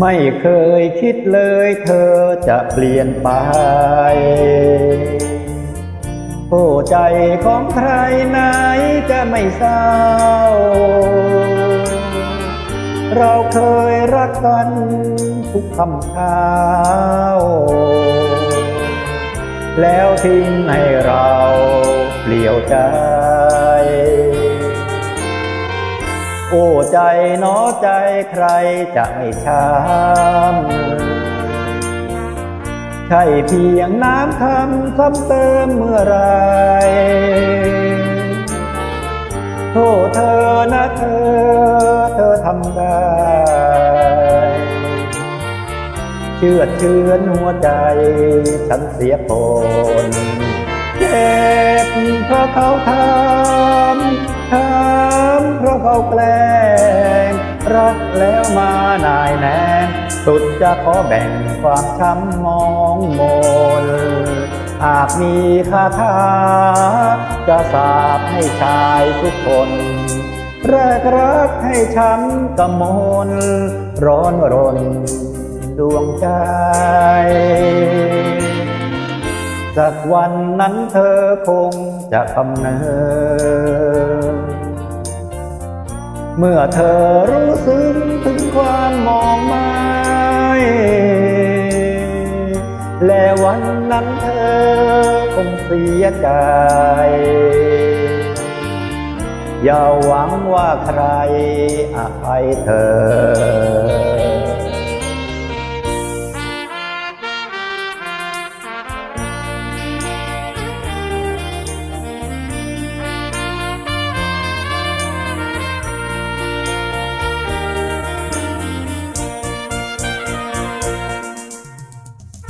ไม่เคยคิดเลยเธอจะเปลี่ยนไปโอ้ใจของใครไหนจะไม่เศร้า เราเคยรักกันทุกคำเช้า แล้วทิ้งให้เราเปลี่ยวใจ ใจหนอใจใครจะไม่ช้ำใช่เพียงน้ำคำซ้ำเติมเมื่อไรโทษเธอนะเธอ เธอทำได้ เชื่อเชือนหัวใจ ฉันเสียคนเจ็บเพราะเขาทำ แกล้งรักแล้วมานายแนงสุดจะขอแบ่งความช้ำมองมนหากมีคาถาจะสาบให้ชายทุกคนแรกรักให้ช้ำกระมนร้อนรนดวงใจสักวันนั้นเธอคงจะกำเนิด เมื่อเธอรู้ซึ้งถึงความมองไม้และวันนั้นเธอคงเสียใจ อย่าหวังว่าใครอภัยเธอ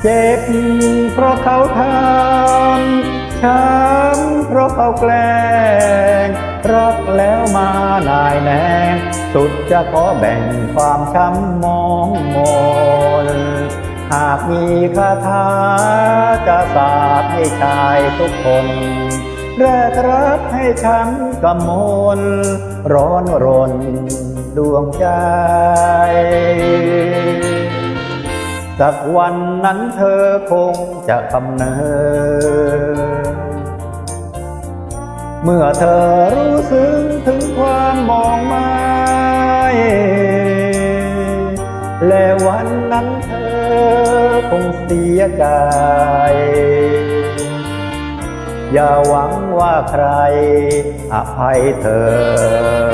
เจ็บเพราะเขาทำช้ำเพราะเขาแกล้ง รักแล้วมานายแนง สุดจะขอแบ่งความช้ำมองมนหากมีคาถาจะสาดให้ชายทุกคนแรกรักให้ช้ำกำมลร้อนรนดวงใจ สักวันนั้นเธอคงจะกำเนิดเมื่อเธอรู้ซึ้งถึงความมองไม้และวันนั้นเธอคงเสียใจอย่าหวังว่าใครอภัยเธอ